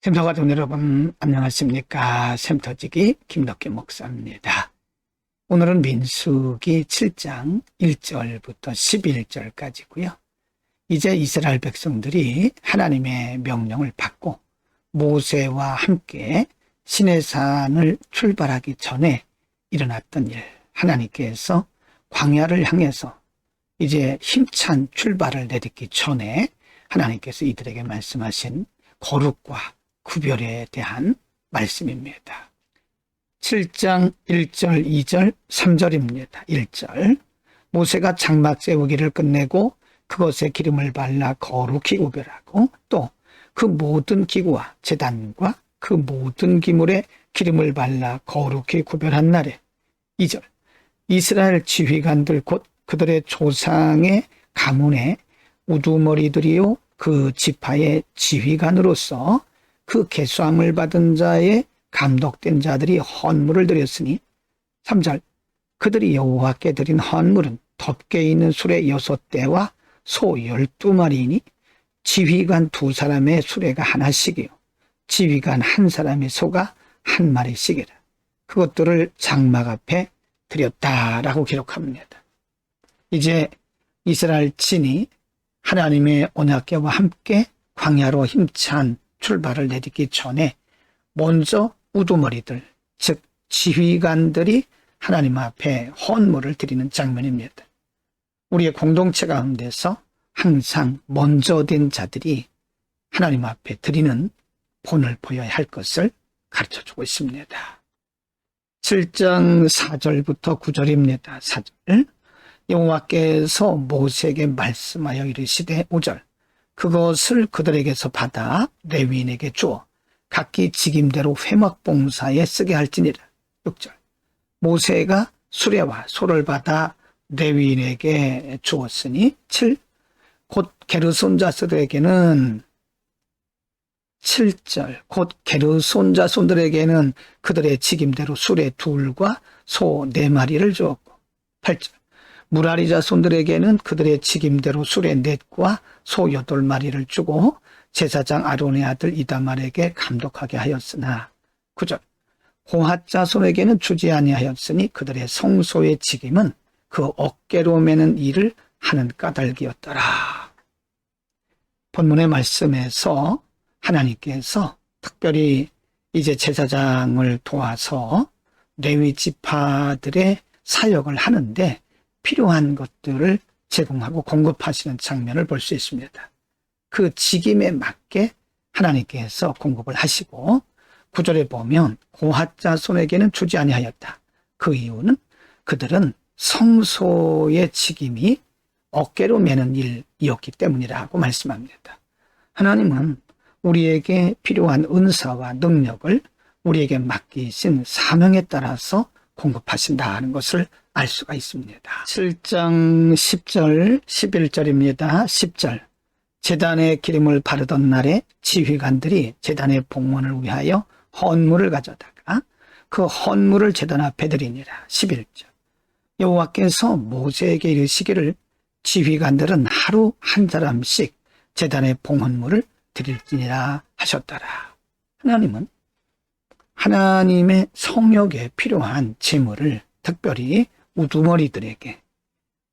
샘터 가족 여러분 안녕하십니까 샘터지기 김덕기 목사입니다. 오늘은 민수기 7장 1절부터 11절까지고요. 이제 이스라엘 백성들이 하나님의 명령을 받고 모세와 함께 시내산을 출발하기 전에 일어났던 일 하나님께서 광야를 향해서 이제 힘찬 출발을 내딛기 전에 하나님께서 이들에게 말씀하신 거룩과 구별에 대한 말씀입니다. 7장 1절, 2절, 3절입니다. 1절. 모세가 장막 세우기를 끝내고 그것에 기름을 발라 거룩히 구별하고 또 그 모든 기구와 재단과 그 모든 기물에 기름을 발라 거룩히 구별한 날에 2절. 이스라엘 지휘관들 곧 그들의 조상의 가문의 우두머리들이요 그 지파의 지휘관으로서 그 개수함을 받은 자의 감독된 자들이 헌물을 드렸으니 3절 그들이 여호와께 드린 헌물은 덮개 있는 수레 여섯 대와 소 열두 마리이니 지휘관 두 사람의 수레가 하나씩이요 지휘관 한 사람의 소가 한 마리씩이라 그것들을 장막 앞에 드렸다라고 기록합니다. 이제 이스라엘 진이 하나님의 언약궤와 함께 광야로 힘찬 출발을 내딛기 전에 먼저 우두머리들, 즉 지휘관들이 하나님 앞에 헌물을 드리는 장면입니다. 우리의 공동체 가운데서 항상 먼저 된 자들이 하나님 앞에 드리는 본을 보여야 할 것을 가르쳐 주고 있습니다. 7장 4절부터 9절입니다. 4절. 여호와께서 모세에게 말씀하여 이르시되 5절. 그것을 그들에게서 받아 레위인에게 주어 각기 직임대로 회막봉사에 쓰게 할지니라. 6절. 모세가 수레와 소를 받아 레위인에게 주었으니 7. 곧 게르손 자손들에게는 7절 곧 게르손 자손들에게는 그들의 직임대로 수레 둘과 소 네 마리를 주었고 8절 무라리 자손들에게는 그들의 직임대로 수레 넷과 소 여덟 마리를 주고 제사장 아론의 아들 이다말에게 감독하게 하였으나 9절 고핫 자손에게는 주지 아니하였으니 그들의 성소의 직임은 그 어깨로 매는 일을 하는 까닭이었더라. 본문의 말씀에서 하나님께서 특별히 이제 제사장을 도와서 레위 지파들의 사역을 하는데 필요한 것들을 제공하고 공급하시는 장면을 볼 수 있습니다. 그 직임에 맞게 하나님께서 공급을 하시고 구절에 보면 고핫자 손에게는 주지 아니하였다. 그 이유는 그들은 성소의 직임이 어깨로 매는 일이었기 때문이라고 말씀합니다. 하나님은 우리에게 필요한 은사와 능력을 우리에게 맡기신 사명에 따라서 공급하신다는 것을 알 수가 있습니다. 7장 10절, 11절입니다. 10절. 재단에 기름을 바르던 날에 지휘관들이 재단의 봉헌을 위하여 헌물을 가져다가 그 헌물을 재단 앞에 드리니라. 11절. 여호와께서 모세에게 이르시기를 지휘관들은 하루 한 사람씩 재단의 봉헌물을 드릴지니라 하셨더라. 하나님은 하나님의 성역에 필요한 재물을 특별히 우두머리들에게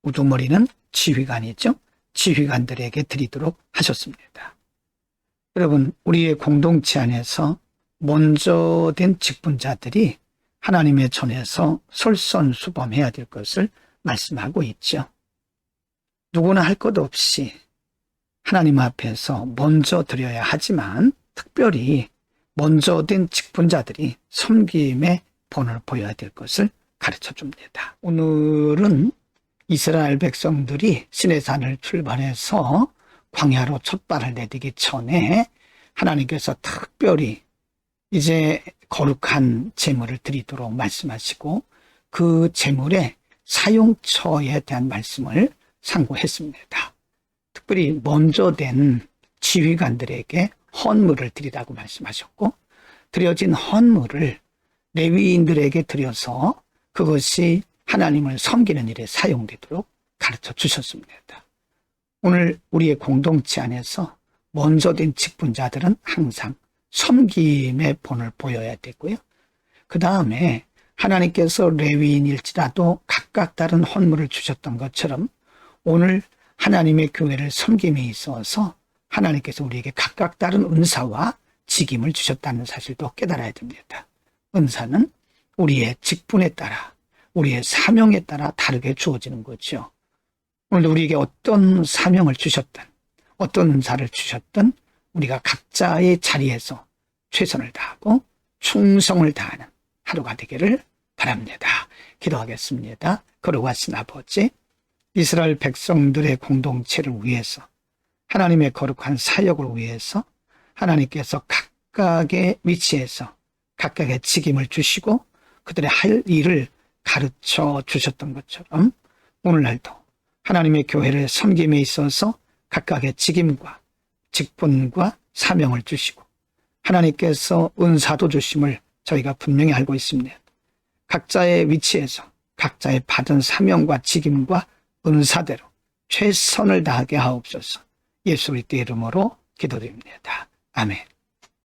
우두머리는 지휘관이죠. 지휘관들에게 드리도록 하셨습니다. 여러분, 우리의 공동체 안에서 먼저 된 직분자들이 하나님의 전에서 솔선수범해야 될 것을 말씀하고 있죠. 누구나 할 것 없이 하나님 앞에서 먼저 드려야 하지만 특별히 먼저 된 직분자들이 섬김의 본을 보여야 될 것을 가르쳐 줍니다. 오늘은 이스라엘 백성들이 시내산을 출발해서 광야로 첫 발을 내딛기 전에 하나님께서 특별히 이제 거룩한 제물을 드리도록 말씀하시고 그 제물의 사용처에 대한 말씀을 상고했습니다. 특별히 먼저 된 지휘관들에게 헌물을 드리라고 말씀하셨고 드려진 헌물을 레위인들에게 드려서 그것이 하나님을 섬기는 일에 사용되도록 가르쳐 주셨습니다. 오늘 우리의 공동체 안에서 먼저 된 직분자들은 항상 섬김의 본을 보여야 되고요. 그 다음에 하나님께서 레위인일지라도 각각 다른 헌물을 주셨던 것처럼 오늘 하나님의 교회를 섬김에 있어서 하나님께서 우리에게 각각 다른 은사와 직임을 주셨다는 사실도 깨달아야 됩니다. 은사는 우리의 직분에 따라 우리의 사명에 따라 다르게 주어지는 거죠. 오늘 우리에게 어떤 사명을 주셨든 어떤 은사를 주셨든 우리가 각자의 자리에서 최선을 다하고 충성을 다하는 하루가 되기를 바랍니다. 기도하겠습니다. 거룩하신 아버지, 이스라엘 백성들의 공동체를 위해서 하나님의 거룩한 사역을 위해서 하나님께서 각각의 위치에서 각각의 직임을 주시고 그들의 할 일을 가르쳐 주셨던 것처럼 오늘날도 하나님의 교회를 섬김에 있어서 각각의 직임과 직분과 사명을 주시고 하나님께서 은사도 주심을 저희가 분명히 알고 있습니다. 각자의 위치에서 각자의 받은 사명과 직임과 은사대로 최선을 다하게 하옵소서 예수 그리스도의 이름으로 기도드립니다. 아멘.